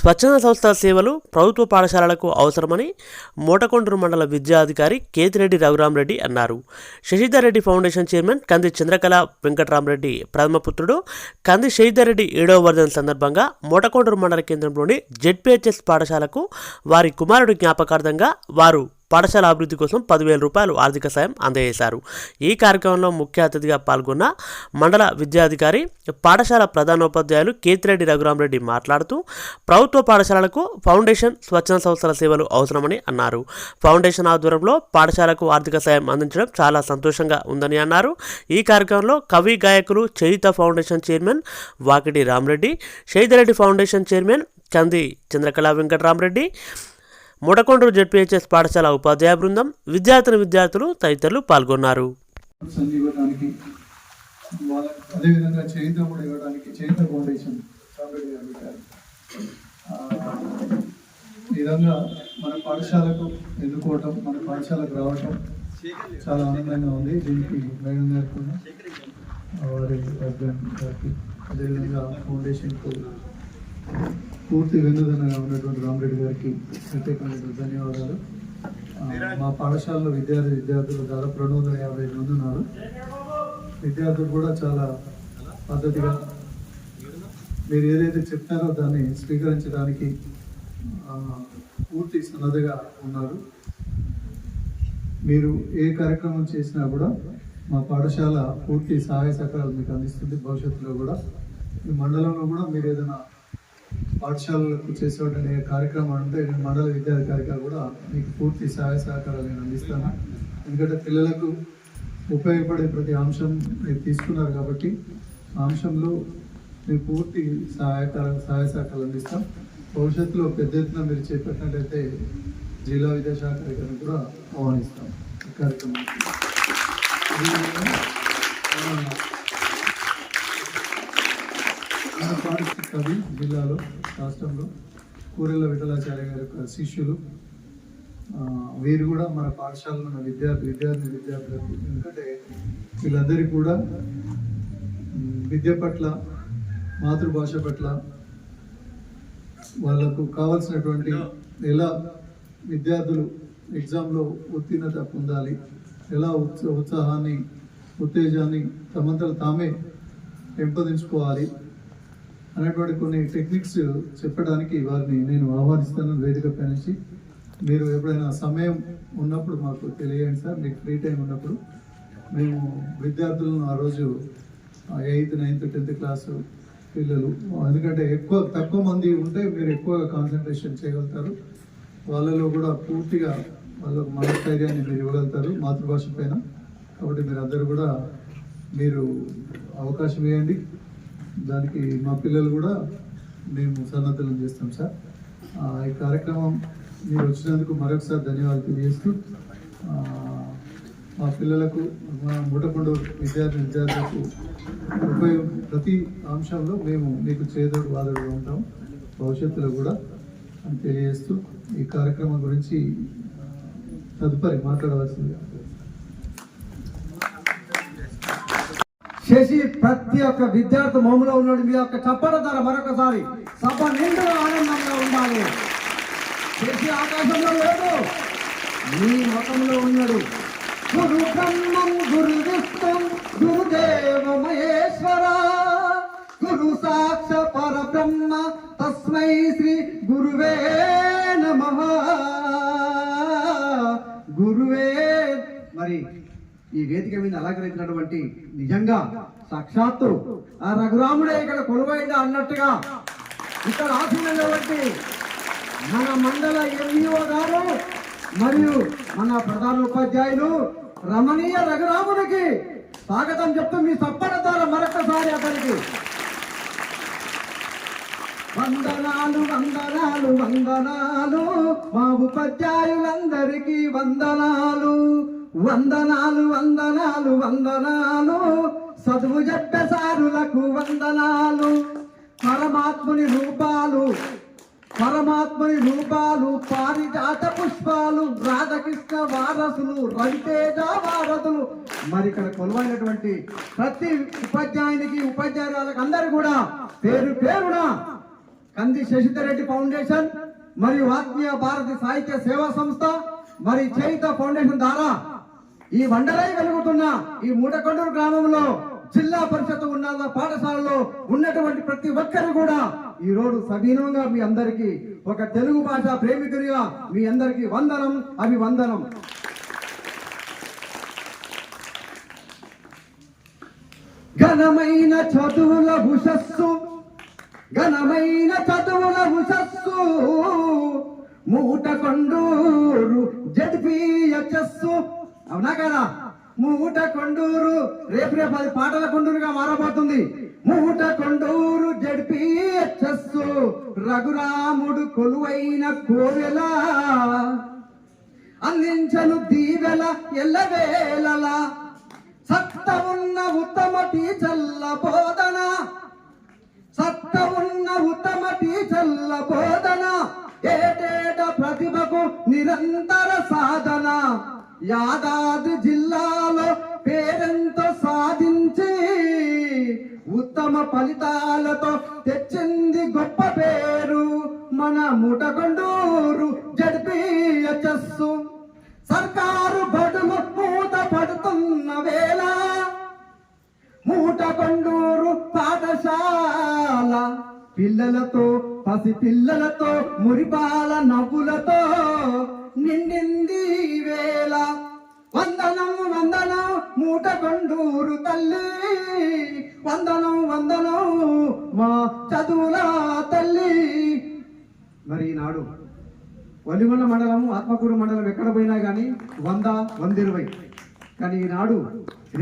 స్వచ్ఛంద సంస్థల సేవలు ప్రభుత్వ పాఠశాలలకు అవసరమని మోటకొండూరు మండల విద్యాధికారి కేతిరెడ్డి రఘురామరెడ్డి అన్నారు శశిధర్ రెడ్డి ఫౌండేషన్ చైర్మన్ కంది చంద్రకళ వెంకటరామరెడ్డి ప్రథమపుత్రుడు కంది శశిధర్ రెడ్డి ఏడవ వర్ధన్ సందర్భంగా మోటకొండూరు మండల కేంద్రంలోని జెడ్పిహెచ్ఎస్ పాఠశాలకు వారి కుమారుడి జ్ఞాపకార్థంగా వారు పాఠశాల అభివృద్ధి కోసం పదివేల రూపాయలు ఆర్థిక సాయం అందజేశారు ఈ కార్యక్రమంలో ముఖ్య అతిథిగా పాల్గొన్న మండల విద్యాధికారి పాఠశాల ప్రధానోపాధ్యాయులు కేతిరెడ్డి రెడ్డి మాట్లాడుతూ ప్రభుత్వ పాఠశాలలకు ఫౌండేషన్ స్వచ్ఛంద సంస్థల సేవలు అవసరమని అన్నారు ఫౌండేషన్ ఆధ్వర్యంలో పాఠశాలకు ఆర్థిక సాయం అందించడం చాలా సంతోషంగా ఉందని అన్నారు ఈ కార్యక్రమంలో కవి గాయకులు Charitha foundation chairman Vakiti Ramareddy Saidareddy foundation chairman చంది Chandrakala Venkataramareddy Mudakondru ZPHS పాఠశాల ఉపాధ్యాయ బృందం విద్యార్థిని విద్యార్థులు తదితరులు పాల్గొన్నారు వారి అదేవిధంగా ఫౌండేషన్కు పూర్తి వెన్నుదనగా ఉన్నటువంటి రామరెడ్డి గారికి ప్రత్యేకమైన ధన్యవాదాలు మా పాఠశాలలో విద్యార్థి విద్యార్థులు దాదాపు రెండు వందల యాభై ఐదు మంది ఉన్నారు విద్యార్థులు కూడా చాలా పద్ధతిగా మీరు ఏదైతే చెప్తారో దాన్ని స్వీకరించడానికి పూర్తి సన్నదిగా ఉన్నారు మీరు ఏ కార్యక్రమం చేసినా కూడా మా పాఠశాల పూర్తి సహాయ సహకారాలు మీకు అందిస్తుంది భవిష్యత్తులో కూడా ఈ మండలంలో కూడా మీరు ఏదైనా పాఠశాలకు చేసేటువంటి కార్యక్రమం అంటే మండల విద్యాధికారిగా కూడా మీకు పూర్తి సహాయ సహకారాలు నేను అందిస్తాను ఎందుకంటే పిల్లలకు ఉపయోగపడే ప్రతి అంశం మీరు తీసుకున్నారు కాబట్టి ఆ అంశంలో మీకు పూర్తి సహాయకార సహాయ సహకారాలు అందిస్తాం భవిష్యత్తులో పెద్ద ఎత్తున మీరు చేపట్టినట్లయితే జిల్లా విద్యాశాఖ అధికారిని కూడా ఆహ్వానిస్తాం కార్యక్రమం మన కవి జిల్లాలో రాష్ట్రంలో కూరెళ్ళ విఠలాచార్య గారి యొక్క శిష్యులు వీరు కూడా మన పాఠశాలలో ఉన్న విద్యార్థి విద్యార్థి విద్యార్థులు ఎందుకంటే వీళ్ళందరికీ కూడా విద్య పట్ల మాతృభాష పట్ల వాళ్ళకు కావాల్సినటువంటి ఎలా విద్యార్థులు ఎగ్జామ్లో ఉత్తీర్ణత పొందాలి ఎలా ఉత్సాహాన్ని ఉత్తేజాన్ని తమంతలు తామే పెంపొందించుకోవాలి అనేటువంటి కొన్ని టెక్నిక్స్ చెప్పడానికి వారిని నేను ఆహ్వానిస్తాను వేదిక నుంచి మీరు ఎప్పుడైనా సమయం ఉన్నప్పుడు మాకు తెలియండి సార్ మీకు ఫ్రీ టైం ఉన్నప్పుడు మేము విద్యార్థులను ఆ రోజు ఎయిత్ నైన్త్ టెన్త్ క్లాసు పిల్లలు ఎందుకంటే ఎక్కువ తక్కువ మంది ఉంటే మీరు ఎక్కువగా కాన్సన్ట్రేషన్ చేయగలుగుతారు వాళ్ళలో కూడా పూర్తిగా వాళ్ళ మనస్థైర్యాన్ని మీరు ఇవ్వగలుగుతారు మాతృభాష పైన కాబట్టి మీరు అందరూ కూడా మీరు అవకాశం ఇవ్వండి దానికి మా పిల్లలు కూడా మేము సన్నద్ధం చేస్తాం సార్ ఈ కార్యక్రమం మీరు వచ్చినందుకు మరొకసారి ధన్యవాదాలు తెలియజేస్తూ మా పిల్లలకు మా ముఠకొండ విద్యార్థి విద్యార్థులకు ఉపయోగ ప్రతి అంశంలో మేము మీకు చేదోడు వాదోడుగా ఉంటాం భవిష్యత్తులో కూడా అని తెలియజేస్తూ ఈ కార్యక్రమం గురించి తదుపరి మాట్లాడవలసిందిగా చేసి ప్రతి ఒక్క విద్యార్థి మోములో ఉన్నాడు మీ యొక్క చప్పట ధర మరొకసారి సభ నిండా ఆనందంగా ఉండాలి చేసి ఆకాశంలో లేదు మీ మతంలో ఉన్నాడు గురు బ్రహ్మం గురు విష్ణం గురుదేవ మహేశ్వర గురు సాక్ష బ్రహ్మ తస్మై శ్రీ గురువే నమ గురువే మరి ఈ వేదిక మీద అలంకరించినటువంటి నిజంగా సాక్షాత్తు ఆ రఘురాముడే ఇక్కడ కొలువైంది అన్నట్టుగా ఇక్కడ ఆశీనటువంటి మన మండల ఎంఈఓ e గారు మరియు మన ప్రధాన ఉపాధ్యాయులు రమణీయ రఘురాముడికి స్వాగతం చెప్తూ మీ సప్పట ద్వారా మరొకసారి అతనికి వందనాలు వందనాలు వందనాలు మా ఉపాధ్యాయులందరికీ వందనాలు వందనాలు వందనాలు వందనాలు సదువు చెప్పే సారులకు వందనాలు పరమాత్ముని రూపాలు పరమాత్మని రూపాలు పారిజాత పుష్పాలు రాధకృష్ణ వారసులు రవితేజ వారసులు మరి ఇక్కడ కొలువైనటువంటి ప్రతి ఉపాధ్యాయునికి ఉపాధ్యాయులకు అందరు కూడా పేరు పేరున కంది శశిధరెడ్డి ఫౌండేషన్ మరియు ఆత్మీయ భారతి సాహిత్య సేవా సంస్థ మరి చైత ఫౌండేషన్ ద్వారా ఈ వండరాయి వెలుగుతున్న ఈ మూడకొండూరు గ్రామంలో జిల్లా పరిషత్ ఉన్న పాఠశాలలో ఉన్నటువంటి ప్రతి ఒక్కరు కూడా ఈ రోజు సవీనంగా మీ అందరికి ఒక తెలుగు భాష ప్రేమికునిగా మీ అందరికి వందనం అవి వందనం ఘనమైన చదువుల హుషస్సు ఘనమైన చదువుల హుషస్సు మూటకొండూరు జడ్పీయచస్సు అవునా కదా మూట కొండూరు రేపు రేపు అది పాటల కొండూరుగా మారబోతుంది మూట కొండూరు జడిపి రఘురాముడు కొలువైన కోవెల అందించను దీవెల ఎల్లవేల సత్త ఉన్న ఉత్తమ టీచల్ల బోధనా పక్క ఉన్న ఉత్తమ టీచర్ల బోధన ఏటేట ప్రతిభకు నిరంతర సాధన యాదాది జిల్లాలో పేరెంతో సాధించి ఉత్తమ ఫలితాలతో తెచ్చింది గొప్ప పేరు మన ముటగండూరు జడ్పిహెచ్ఎస్ సర్కారు బడులు మూత పడుతున్న వేళ మూటకొండూరు పాఠశాల పాల పిల్లలతో పసి పిల్లలతో మురిపాల నవ్వులతో నిండింది వేళ వందనం వందనం మూట కొండూరు తల్లి వందనం వందనం మా చదువుల తల్లి మరి నాడు వలిమల మండలము ఆత్మకూరు మండలం ఎక్కడ పోయినా కానీ వంద వంద ఇరవై కానీ ఈనాడు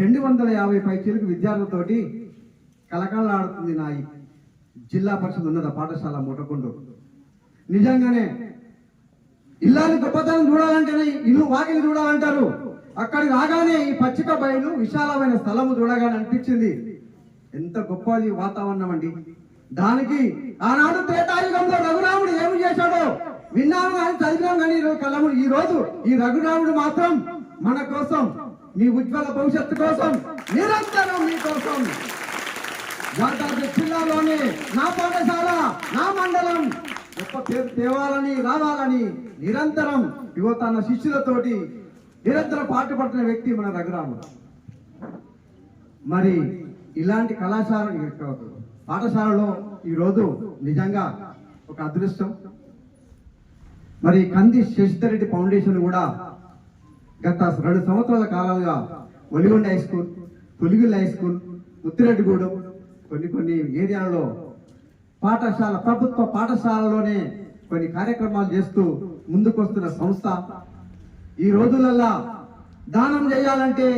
రెండు వందల యాభై పైచీలకు విద్యార్థులతోటి నా నాయి జిల్లా పరిషత్ ఉన్నత పాఠశాల మొట్టకొండు నిజంగానే ఇల్లాని గొప్పతనం చూడాలంటేనే ఇల్లు వాకిలు చూడాలంటారు అక్కడికి రాగానే ఈ పచ్చిక బయలు విశాలమైన స్థలము చూడగానే అనిపించింది ఎంత గొప్పది వాతావరణం అండి దానికి ఆనాడు త్రేతాయుగంలో రఘురాముడు ఏమి చేశాడో విన్నాము కానీ చదివినాం కానీ కలము ఈ రోజు ఈ రఘురాముడు మాత్రం మన కోసం మీ ఉజ్వల భవిష్యత్తు కోసం నిరంతరం మీ కోసం యాదాద్రి జిల్లాలోని నా పాఠశాల నా మండలం గొప్ప పేరు తేవాలని రావాలని నిరంతరం ఇగో తన శిష్యులతోటి నిరంతరం పాటుపడుతున్న వ్యక్తి మన రఘురాముడు మరి ఇలాంటి కళాశాల పాఠశాలలో ఈరోజు నిజంగా ఒక అదృష్టం మరి కంది శశిధరెడ్డి రెడ్డి ఫౌండేషన్ కూడా గత రెండు సంవత్సరాల కాలంగా Oligonda high school Puligul high school Muthireddygudem కొన్ని కొన్ని ఏరియాల్లో పాఠశాల ప్రభుత్వ పాఠశాలలోనే కొన్ని కార్యక్రమాలు చేస్తూ ముందుకొస్తున్న సంస్థ ఈ రోజులల్లా దానం చేయాలంటే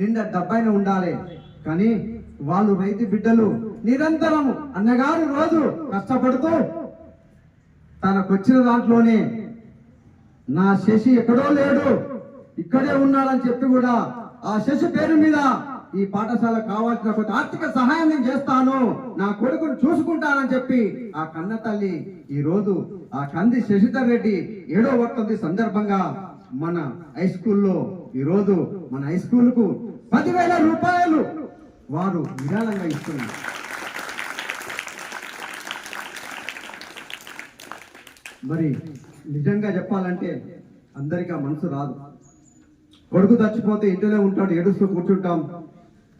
నిండా డబ్బైన ఉండాలి కానీ వాళ్ళు రైతు బిడ్డలు నిరంతరము అన్నగారు రోజు కష్టపడుతూ తనకొచ్చిన దాంట్లోనే నా శశి ఎక్కడో లేడు ఇక్కడే ఉన్నాడని చెప్పి కూడా ఆ శశి పేరు మీద ఈ పాఠశాల కావాల్సిన కొంత ఆర్థిక సహాయం నేను చేస్తాను నా కొడుకును చూసుకుంటానని చెప్పి ఆ కన్న తల్లి ఈ రోజు ఆ కంది శశిధర్ రెడ్డి ఏడో వర్తంది సందర్భంగా మన హై స్కూల్లో ఈరోజు మన హై స్కూల్కు పదివేల రూపాయలు వారు విరాళంగా ఇస్తున్నారు మరి నిజంగా చెప్పాలంటే అందరికీ ఆ మనసు రాదు కొడుకు చచ్చిపోతే ఇంటిలో ఉంటాడు ఏడుస్తూ కూర్చుంటాం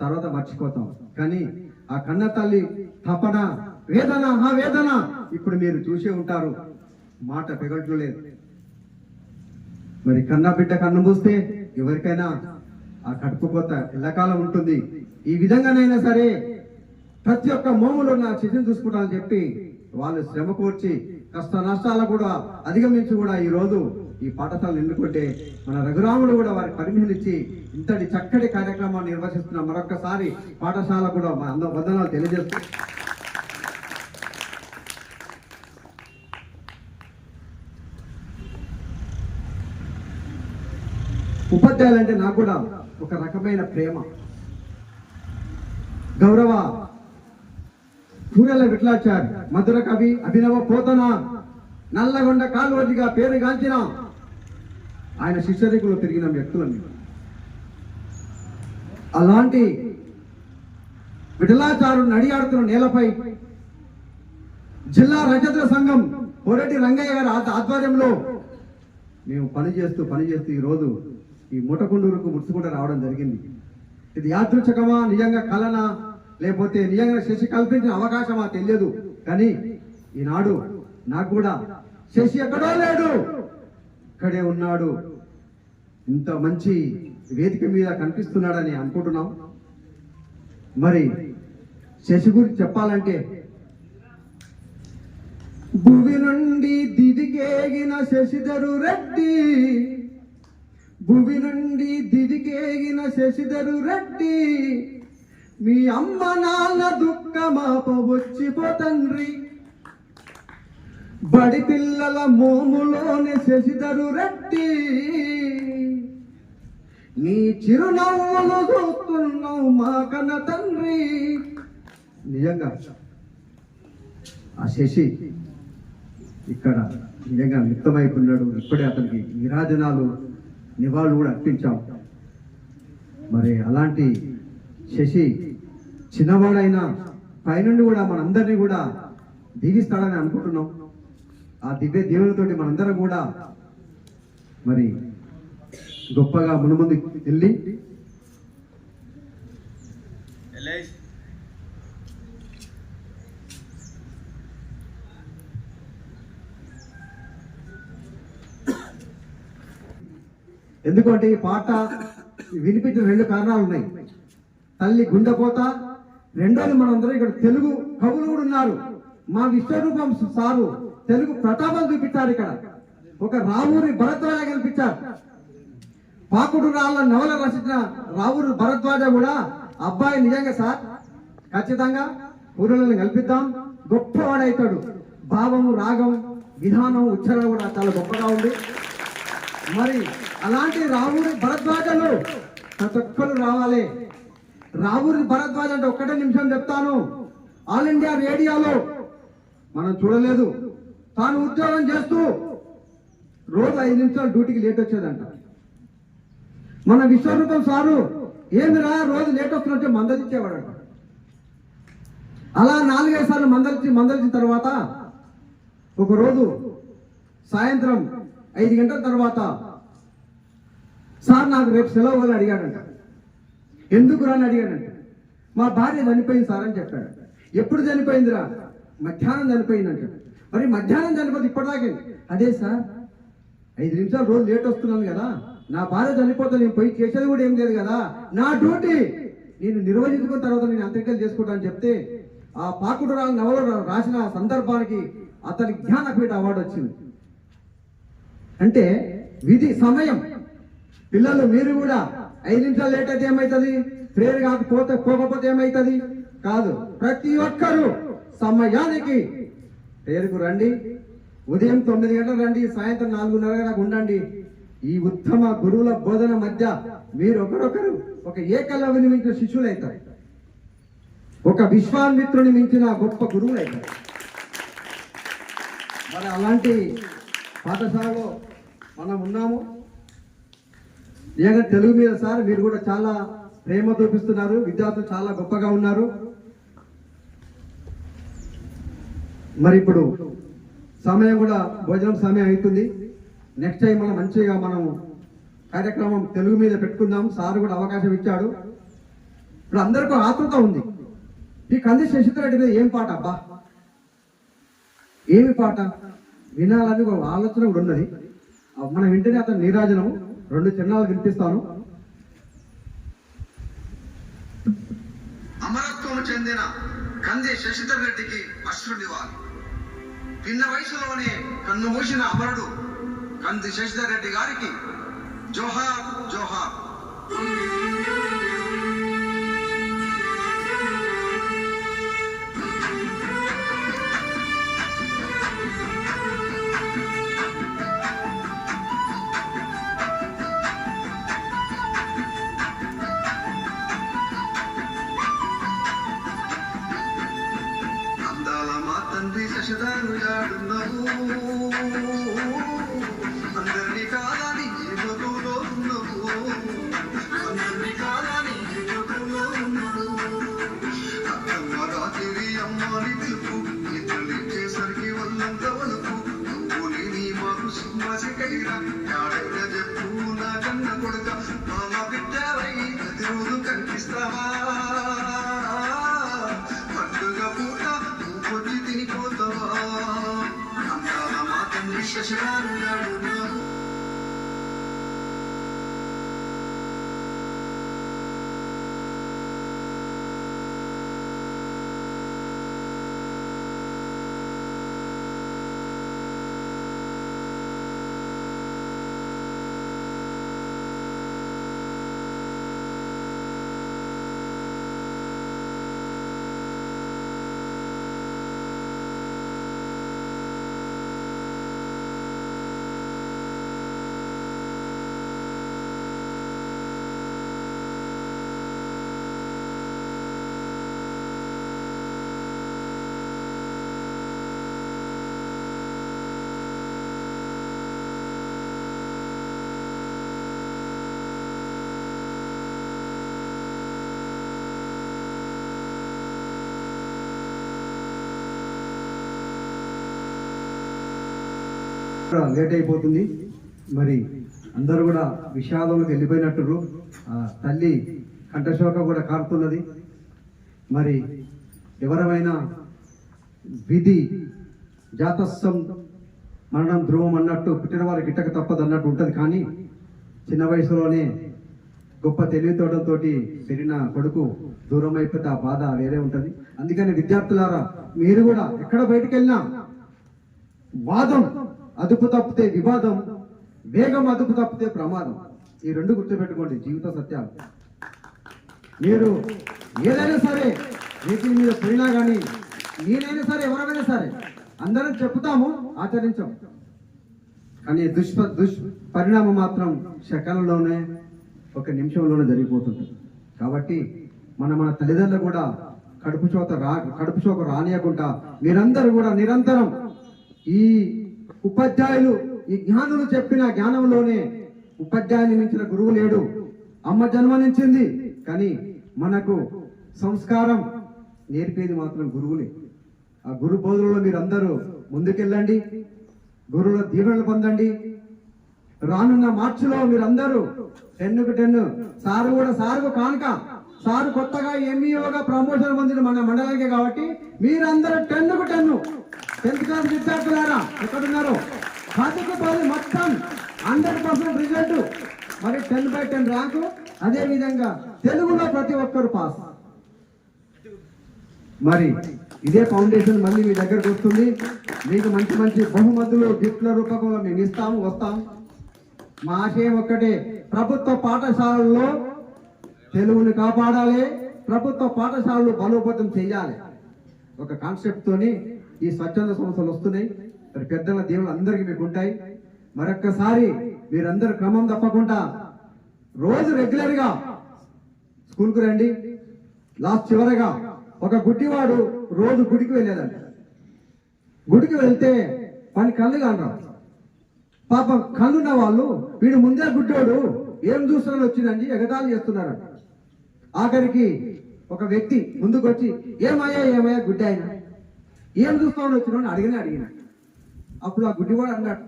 తర్వాత మర్చిపోతాం కానీ ఆ కన్న తల్లి తపన వేదన ఆ వేదన ఇప్పుడు మీరు చూసే ఉంటారు మాట పెగట్లు లేదు మరి కన్న బిడ్డ కన్ను మూస్తే ఎవరికైనా ఆ కడుపు కొత్త ఎల్లకాలం ఉంటుంది ఈ విధంగానైనా సరే ప్రతి ఒక్క మోములు నా చితిని చూసుకుంటానని చెప్పి వాళ్ళు శ్రమ కోర్చి కష్ట నష్టాలు కూడా అధిగమించి కూడా ఈరోజు ఈ పాఠశాలను ఎన్నుకుంటే మన రఘురాములు కూడా వారికి పరిమితులు ఇచ్చి ఇంతటి చక్కటి కార్యక్రమాన్ని నిర్వహిస్తున్న మరొకసారి పాఠశాల కూడా మా అందరూ వందనాలు తెలియజేస్తూ ఉపాధ్యాయులు అంటే నాకు కూడా ఒక రకమైన ప్రేమ గౌరవ కూరల విట్లాచారు మధుర కవి అభినవ పోతన నల్లగొండ కాలువదిగా పేరుగాంచిన ఆయన శిష్యరికులు తిరిగిన వ్యక్తులని అలాంటి విడలాచారుడు నడియాడుతున్న నేలపై జిల్లా రజత సంఘం కోరెడ్డి రంగయ్య గారి ఆధ్వర్యంలో మేము పనిచేస్తూ పనిచేస్తూ ఈరోజు ఈ ముఠకుండూరుకు ముడుచుకుంటూ రావడం జరిగింది ఇది యాదృచ్ఛకమా నిజంగా కలనా లేకపోతే నిజంగా శశి కల్పించిన అవకాశమా తెలియదు కానీ ఈనాడు నాకు కూడా శశి ఎక్కడో లేడు ఇక్కడే ఉన్నాడు ఇంత మంచి వేదిక మీద కనిపిస్తున్నాడని అనుకుంటున్నాం మరి శశి గురించి చెప్పాలంటే భువి నుండి దిదికేగిన శశిధరు రెడ్డి భువి నుండి దిదికేగిన శశిధరు రెడ్డి మీ అమ్మ నాన్న దుఃఖమాప వచ్చిపో తండ్రి బడి పిల్లల మోములోని శశిధరు రెడ్డి నీ చిరునవ్వులు చూస్తున్నావు మా కన్న తండ్రి నిజంగా ఆ శశి ఇక్కడ నిజంగా మిత్తమైపోయినాడు ఇప్పుడే అతనికి నిరాజనాలు నివాళులు కూడా అర్పించాం మరి అలాంటి శశి చిన్నవాడైనా పైనుండి కూడా మనందరినీ కూడా దీవిస్తాడని అనుకుంటున్నాం ఆ దివ్య దేవునితోటి మనందరం కూడా మరి గొప్పగా ముందు వెళ్ళి ఎందుకంటే ఈ పాట వినిపించిన రెండు కారణాలు ఉన్నాయి తల్లి గుండెపోత రెండోది మనందరం ఇక్కడ తెలుగు కవులు కూడా ఉన్నారు మా విశ్వరూపం సారు తెలుగు ప్రతాపం చూపించారు ఇక్కడ ఒక రావూరి భరద్వాజ కనిపించారు పాకుడు రాళ్ళ నవల రచించిన రావూరి భరద్వాజ కూడా అబ్బాయి నిజంగా సార్ ఖచ్చితంగా పూర్వలను కల్పిద్దాం గొప్పవాడైతాడు భావము రాగం విధానం ఉచ్చరణ కూడా చాలా గొప్పగా ఉంది మరి అలాంటి రావూరి భరద్వాజలు ప్రతి ఒక్కరు రావాలి రావూరి భరద్వాజ అంటే ఒక్కటే నిమిషం చెప్తాను ఆల్ ఇండియా రేడియాలో మనం చూడలేదు తాను ఉద్యోగం చేస్తూ రోజు ఐదు నిమిషాలు డ్యూటీకి లేట్ వచ్చేదంట మన విశ్వరూపం సారు ఏమి రా రోజు లేట్ వస్తున్నట్టే మందలిచ్చేవాడంట అలా నాలుగైదు సార్లు మందలించి మందలించిన తర్వాత ఒకరోజు సాయంత్రం ఐదు గంటల తర్వాత సార్ నాకు రేపు సెలవు వల్ల అడిగాడంట ఎందుకు రాని అడిగాడంట మా భార్య చనిపోయింది సార్ అని చెప్పాడు ఎప్పుడు చనిపోయిందిరా మధ్యాహ్నం చనిపోయిందంట మరి మధ్యాహ్నం చనిపోతే ఇప్పటిదాకండి అదే సార్ ఐదు నిమిషాలు రోజు లేట్ వస్తున్నాను కదా నా భార్య చనిపోతే నేను పోయి చేసేది కూడా ఏం లేదు కదా నా డ్యూటీ నేను నిర్వహించుకున్న తర్వాత నేను అంత్యక్రియలు చేసుకుంటానని చెప్తే ఆ పాకుడురాలు నవలు రాసిన సందర్భానికి అతని జ్ఞానపీఠ అవార్డు వచ్చింది అంటే విధి సమయం పిల్లలు మీరు కూడా ఐదు నిమిషాలు లేట్ అయితే ఏమవుతుంది ప్రేరు కాకపోతే పోకపోతే ఏమవుతుంది కాదు ప్రతి ఒక్కరూ సమయానికి పేరుకు రండి ఉదయం తొమ్మిది గంటలు రండి సాయంత్రం నాలుగున్నర నాకు ఉండండి ఈ ఉత్తమ గురువుల బోధన మధ్య మీరు ఒకరొకరు ఒక ఏకలవ్యని మించిన శిష్యులైతారు ఒక విశ్వామిత్రుని మించిన గొప్ప గురువులు అవుతారు మరి అలాంటి పాఠశాలలో మనం ఉన్నాము ఏదైనా తెలుగు మీద సార్ మీరు కూడా చాలా ప్రేమ చూపిస్తున్నారు విద్యార్థులు చాలా గొప్పగా ఉన్నారు మరి ఇప్పుడు సమయం కూడా భోజనం సమయం అవుతుంది నెక్స్ట్ టైం మనం మంచిగా మనం కార్యక్రమం తెలుగు మీద పెట్టుకుందాం సార్ కూడా అవకాశం ఇచ్చాడు ఇప్పుడు అందరికీ ఆతృత ఉంది ఈ కంది శశిధరెడ్డి మీద ఏం పాట అబ్బా ఏమి పాట వినాలని ఒక ఆలోచన కూడా ఉన్నది మనం వింటేనే అతను నీరాజనం రెండు చిన్నాలు వినిపిస్తాను అమరత్వం చెందిన కంది శశిధర్ రెడ్డికి అశ్రునివ్వాలి చిన్న వయసులోనే కన్ను మూసిన అమరుడు కంది శశిధర్ రెడ్డి గారికి జోహార్ జోహార్ లేట్ అయిపోతుంది మరి అందరూ కూడా విషాదంలోకి వెళ్ళిపోయినట్టు తల్లి కంఠశోక కూడా కారుతున్నది మరి ఎవరమైనా విధి జాతస్సం మరణం ధ్రువం అన్నట్టు పుట్టిన వారికి ఇట్టక తప్పదు అన్నట్టు ఉంటుంది కానీ చిన్న వయసులోనే గొప్ప తెలివితోటంతో పెరిగిన కొడుకు దూరం అయిపోతే ఆ బాధ వేరే ఉంటుంది అందుకని విద్యార్థులారా మీరు కూడా ఎక్కడ బయటకెళ్ళినా వాదం అదుపు తప్పితే వివాదం వేగం అదుపు తప్పితే ప్రమాదం ఈ రెండు గుర్తుపెట్టుకోండి జీవిత సత్యాలు మీరు ఏదైనా సరే వీటి మీద పోయినా కానీ నేనైనా సరే ఎవరైనా సరే అందరం చెప్తాము ఆచరించాం కానీ దుష్ప దుష్ పరిణామం మాత్రం శకలంలోనే ఒక నిమిషంలోనే జరిగిపోతుంటుంది కాబట్టి మన మన తల్లిదండ్రులు కూడా కడుపు చోత రా కడుపు చోక రానియకుండా మీరందరూ కూడా నిరంతరం ఈ ఉపాధ్యాయులు ఈ జ్ఞానులు చెప్పిన జ్ఞానంలోనే ఉపాధ్యాయుని మించిన గురువు లేడు అమ్మ జన్మనించింది కానీ మనకు సంస్కారం నేర్పేది మాత్రం గురువులే ఆ గురు బోధనలో మీరందరూ ముందుకెళ్ళండి గురువుల దీవెనలు పొందండి రానున్న మార్చిలో మీరందరూ టెన్నుకు టెన్ సారు కూడా సారుకు కానుక సార్ కొత్తగా ఎంఈఓగా ప్రమోషన్ పొందిన మన మండలానికి కాబట్టి మీరందరూ కు టెన్ టెన్త్ క్లాస్ విద్యార్థులారా ఎక్కడున్నారు పదికి పది మొత్తం హండ్రెడ్ పర్సెంట్ రిజల్ట్ మరి టెన్ బై టెన్ ర్యాంకు అదేవిధంగా తెలుగులో ప్రతి ఒక్కరు పాస్ మరి ఇదే ఫౌండేషన్ మళ్ళీ మీ దగ్గరకు వస్తుంది మీకు మంచి మంచి బహుమతులు గిఫ్ట్ల రూపకంలో మేము ఇస్తాము వస్తాం మా ఆశయం ఒక్కటే ప్రభుత్వ పాఠశాలల్లో తెలుగుని కాపాడాలి ప్రభుత్వ పాఠశాలలు బలోపేతం చేయాలి ఒక కాన్సెప్ట్ తోని ఈ స్వచ్ఛంద సంస్థలు వస్తున్నాయి మరి పెద్దల దేవులు అందరికీ మీకు ఉంటాయి మరొక్కసారి మీరందరూ క్రమం తప్పకుండా రోజు రెగ్యులర్ గా స్కూల్కు రండి లాస్ట్ చివరగా ఒక గుడ్డివాడు రోజు గుడికి వెళ్ళేదండి గుడికి వెళ్తే పని కళ్ళు కానరా పాపం కళ్ళున్న వాళ్ళు వీడు ముందే గుడ్డోడు ఏం చూస్తున్నాను వచ్చిందండి ఎగతాళి చేస్తున్నారంట ఆఖరికి ఒక వ్యక్తి ముందుకు వచ్చి ఏమయ్యా ఏమయ్యా గుడ్డి ఆయన ఏం చూస్తామని వచ్చిన అడిగినా అడిగిన అప్పుడు ఆ గుడ్డి కూడా అన్నాడు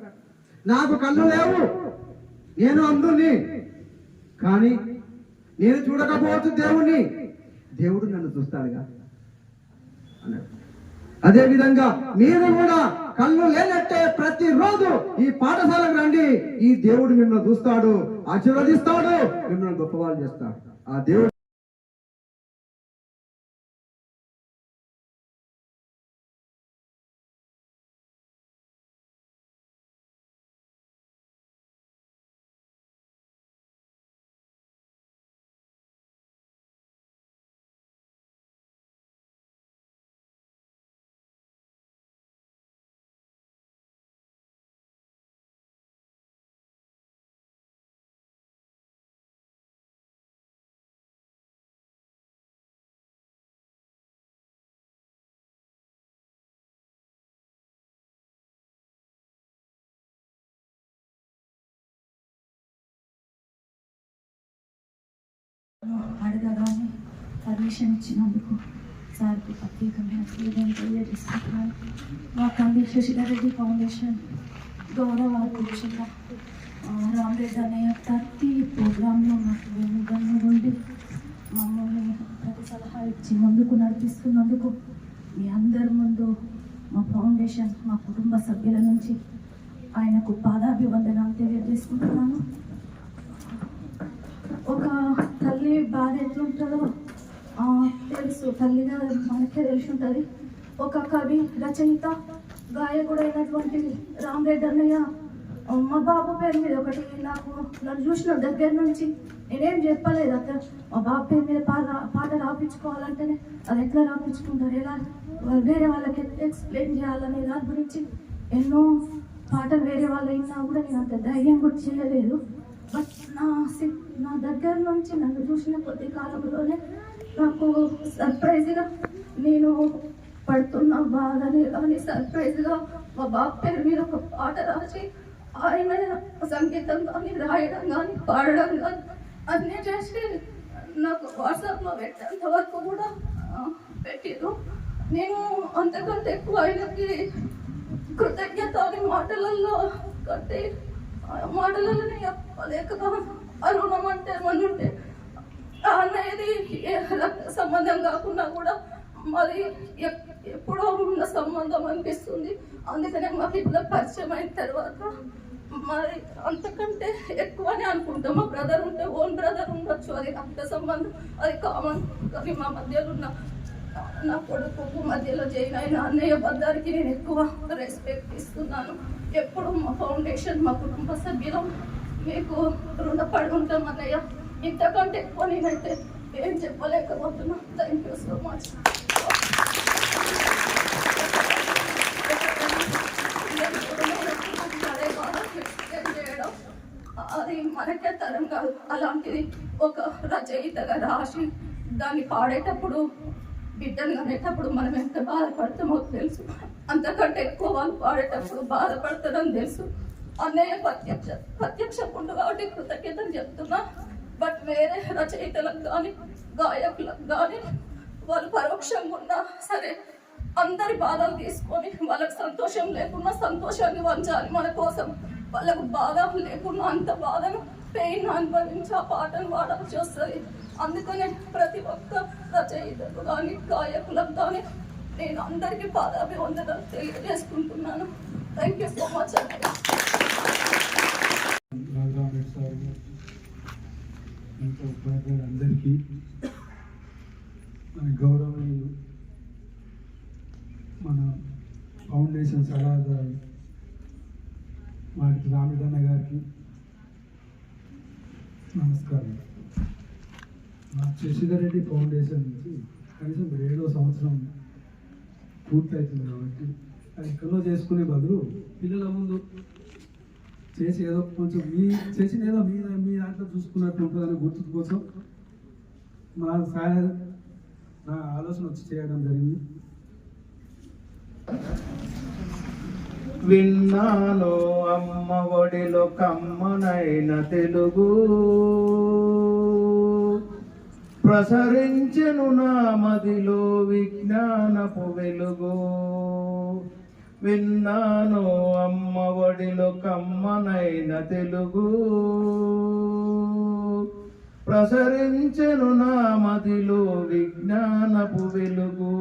నాకు కళ్ళు లేవు నేను అందుని కానీ నేను చూడకపోవచ్చు దేవుణ్ణి దేవుడు నన్ను చూస్తాడుగా అన్నాడు అదేవిధంగా మీరు కూడా కళ్ళు లేనట్టే ప్రతిరోజు ఈ పాఠశాలకు రండి ఈ దేవుడు మిమ్మల్ని చూస్తాడు ఆశీర్వదిస్తాడు మిమ్మల్ని గొప్పవాళ్ళు చేస్తాడు ఆ దేవుడు అడగగానే పర్మిషన్ ఇచ్చినందుకు సార్కి ప్రత్యేకమైన అభివృద్ధిని తెలియజేస్తున్నారు మా కంది శశిధరెడ్డి ఫౌండేషన్ గౌరవ అధ్యక్షులుగా రామరెడ్డి అనే ప్రతి ప్రోగ్రాంలో మాకు వెనుగన్న ఉండి మమ్మల్ని ప్రతి సలహా ఇచ్చి ముందుకు నడిపిస్తున్నందుకు మీ అందరి ముందు మా ఫౌండేషన్ మా కుటుంబ సభ్యుల నుంచి ఆయనకు పాదాభివందనాలు తెలియజేసుకుంటున్నాను ఒక తల్లి బాధ ఎట్లుంటుందో తెలుసు తల్లిగా మనకే తెలిసి ఉంటుంది ఒక కవి రచయిత గాయకుడైనటువంటి రామ్ రెడ్డి అన్నయ్య మా బాబు పేరు మీద ఒకటి నాకు నన్ను చూసిన దగ్గర నుంచి నేనేం చెప్పలేదు అక్క మా బాబు పేరు మీద పాట పాట రాపించుకోవాలంటేనే అది ఎట్లా రాపించుకుంటారు ఎలా వేరే వాళ్ళకి ఎక్స్ప్లెయిన్ చేయాలనే దాని గురించి ఎన్నో పాటలు వేరే వాళ్ళు అయినా కూడా నేను అంత ధైర్యం కూడా చేయలేదు బట్ నా నా దగ్గర నుంచి నన్ను చూసిన కొద్ది కాలంలోనే నాకు సర్ప్రైజ్గా నేను పడుతున్న బాధని కానీ సర్ప్రైజ్గా మా బాబు పేరు మీద ఒక పాట రాసి ఆయన సంగీతం కానీ రాయడం కానీ పాడడం కానీ అన్నీ చేసి నాకు వాట్సాప్లో పెట్టేంత వరకు కూడా పెట్టారు నేను అంతకంటే ఎక్కువ ఆయనకి కృతజ్ఞత అనే మాటలలో కంటే మాటలలోనే చెప్పలేక రుణం అంటే మనుంటే అనేది సంబంధం కాకుండా కూడా మరి ఎప్పుడో ఉన్న సంబంధం అనిపిస్తుంది అందుకనే మాకు ఇట్లా పరిచయం అయిన తర్వాత మరి అంతకంటే ఎక్కువనే అనుకుంటాం మా బ్రదర్ ఉంటే ఓన్ బ్రదర్ ఉండొచ్చు అది రక్త సంబంధం అది కామన్ కానీ మా మధ్యలో ఉన్న నా కొడుకు మధ్యలో జైన్ అయిన అన్నయ్య బద్దారికి నేను ఎక్కువ రెస్పెక్ట్ ఇస్తున్నాను ఎప్పుడు మా ఫౌండేషన్ మా కుటుంబ సభ్యులం మీకు రుణపడి ఉంటాం అన్నయ్య ఇంతకంటే ఎక్కువ నేనైతే ఏం చెప్పలేకపోతున్నా థ్యాంక్ యూ సో మచ్ అది మనకే తరం కాదు అలాంటిది ఒక రచయితగా రాసి దాన్ని పాడేటప్పుడు బిడ్డలు అనేటప్పుడు మనం ఎంత బాధపడతామో తెలుసు అంతకంటే ఎక్కువ వాళ్ళు పాడేటప్పుడు బాధపడతారని తెలుసు అన్నయ్య ప్రత్యక్ష ప్రత్యక్ష ఉండు కాబట్టి కృతజ్ఞతలు చెప్తున్నా బట్ వేరే రచయితలకు కానీ గాయకులకు కానీ వాళ్ళు పరోక్షంగా ఉన్నా సరే అందరి బాధలు తీసుకొని వాళ్ళకి సంతోషం లేకుండా సంతోషాన్ని వంచాలి మన కోసం వాళ్ళకు బాధ లేకుండా అంత బాధను పెయిన్ అనుభవించి ఆ పాటను వాడాల్సి వస్తుంది అందుకనే ప్రతి ఒక్క రచయితలు కానీ గాయకులకు కానీ నేను అందరికీ పాదాభివందనాలు తెలియజేసుకుంటున్నాను థ్యాంక్ యూ సో మచ్ ఇంకా అందరికీ మన గౌరవనీయులు మన ఫౌండేషన్ సలహాదారు వారికి రామిదన్న గారికి నమస్కారం మా శశిధర్ రెడ్డి ఫౌండేషన్ నుంచి కనీసం ఏడో సంవత్సరం పూర్తవుతుంది కాబట్టి అది ఎక్కడో చేసుకునే బదులు పిల్లల ముందు చేసి ఏదో కొంచెం మీ చేసిన ఏదో మీ మీ దాంట్లో చూసుకున్నట్టు ఉంటుందని గుర్తు కోసం మా సహాయ నా ఆలోచన వచ్చి చేయడం జరిగింది విన్నాను అమ్మ ఒడిలో కమ్మనైన తెలుగు ప్రసరించెను నా మదిలో విజ్ఞానపు వెలుగు విన్నాను అమ్మ ఒడిలో కమ్మనైన తెలుగు ప్రసరించెను నా మదిలో విజ్ఞానపు వెలుగు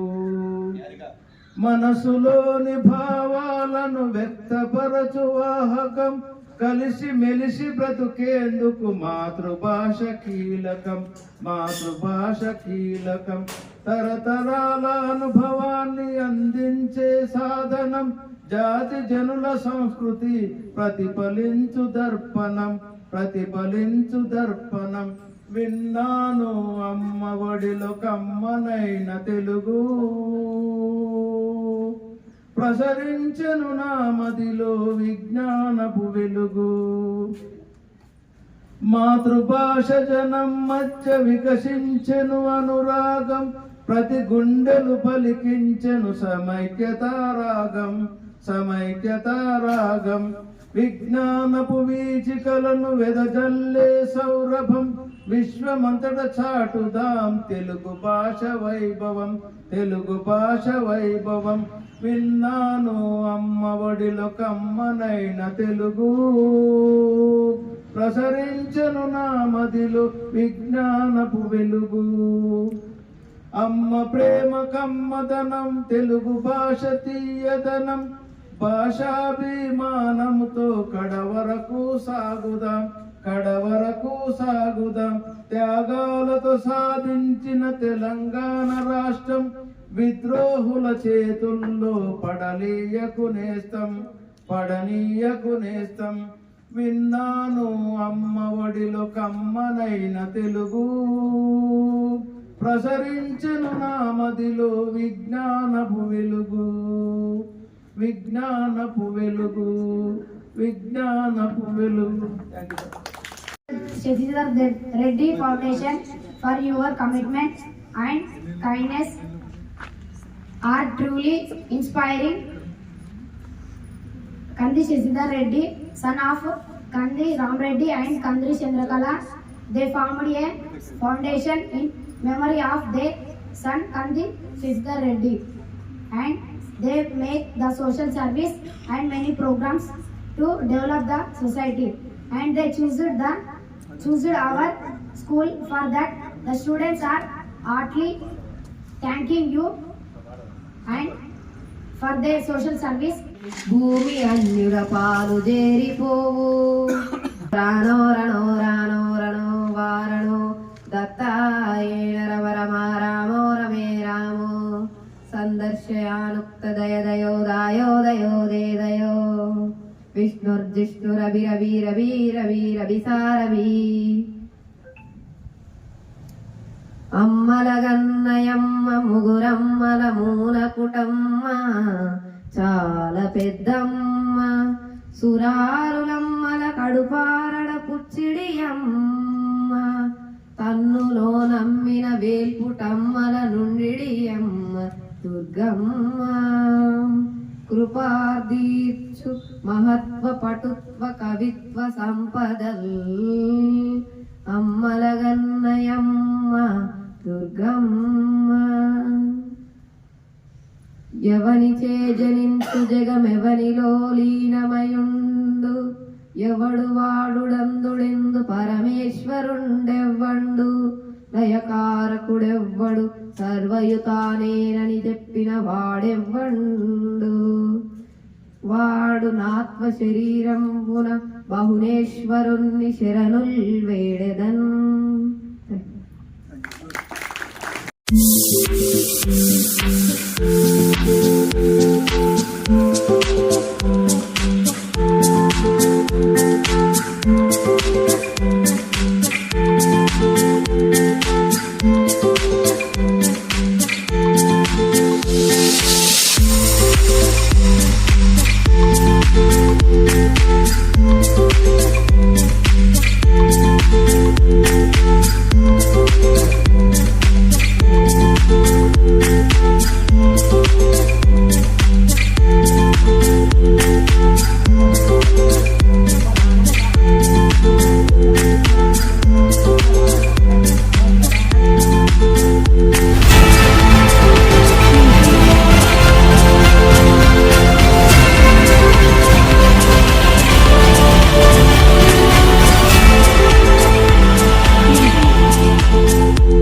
మనసులోని భావాలను వ్యక్తపరచు వాహకం కలిసి మెలిసి బ్రతుకేందుకు మాతృభాష కీలకం మాతృభాష కీలకం తరతరాల అనుభవాన్ని అందించే సాధనం జాతి జనుల సంస్కృతి ప్రతిఫలించు దర్పణం ప్రతిఫలించు దర్పణం విన్నాను అమ్మ ఒడిలో కమ్మనైన తెలుగు ప్రసరించను నా మదిలో విజ్ఞానపు వెలుగు మాతృభాష జనం మధ్య వికసించెను అనురాగం ప్రతి గుండెలు పలికించెను సమైక్యతారాగం సమైక్యతారాగం విజ్ఞానపు వీచికలను వెదజల్లే సౌరభం విశ్వమంతట చాటుదాం తెలుగు భాష వైభవం తెలుగు భాష వైభవం విన్నాను అమ్మ ఒడిలో కమ్మనైన తెలుగు ప్రసరించను నా మదిలో విజ్ఞానపు వెలుగు అమ్మ ప్రేమ కమ్మదనం తెలుగు భాష తీయదనం భాషాభిమానంతో కడవరకు సాగుదాం కడవరకు సాగుదాం త్యాగాలతో సాధించిన తెలంగాణ రాష్ట్రం విద్రోహుల చేతుల్లో పడలీయకు నేస్తం పడనీయకు నేస్తం విన్నాను అమ్మ ఒడిలో కమ్మనైన తెలుగు ప్రసరించను నా మదిలో వెలుగు విజ్ఞానపు వెలుగు విజ్ఞానపు వెలుగు thank you Shashidhar Reddy Foundation for your commitment and kindness are truly inspiring. Kandi Shashidhar Reddy, son of Kandi Ram Reddy and Kandri Chandrakala, they formed a foundation in memory of their son Kandi Shashidhar Reddy and They make the social service and many programs to develop the society. And they choose the choose our school for that. The students are heartily thanking you and for their social service. భూమి అన్యుల పాలు దేరిపోవు రానో రణో రానో రణో వారణో దత్తాయ రమ రమ రామో రమే రామో సందర్శయానుక్తయోదయోదయోదయో విష్ణుర్జిష్ణురవిరవీరవీరవీరవిసారవి అమ్మలగన్నయమ్మగురమ్మలమూలకుటమ్మ చాలా పెద్దమ్మ సురారులమ్మల కడుపారడ పుచ్చిడియమ్మ కృపాదీప్సు మహత్వ పటుత్వ కవిత్వ సంపదల్ అమ్మలగన్నయమ్మ దుర్గమ్మ ఎవని చేజనించు జగమెవని లోలీనమయుండు ఎవడు వాడుడందుడెందు పరమేశ్వరుండెవ్వండు దయకారకుడెవ్వడు సర్వయుతానేనని చెప్పిన వాడెవ్వండు వాడు నాత్మ శరీరంబున బహునేశ్వరుణ్ణి శరణుల్ వేడెదన్ Thank you.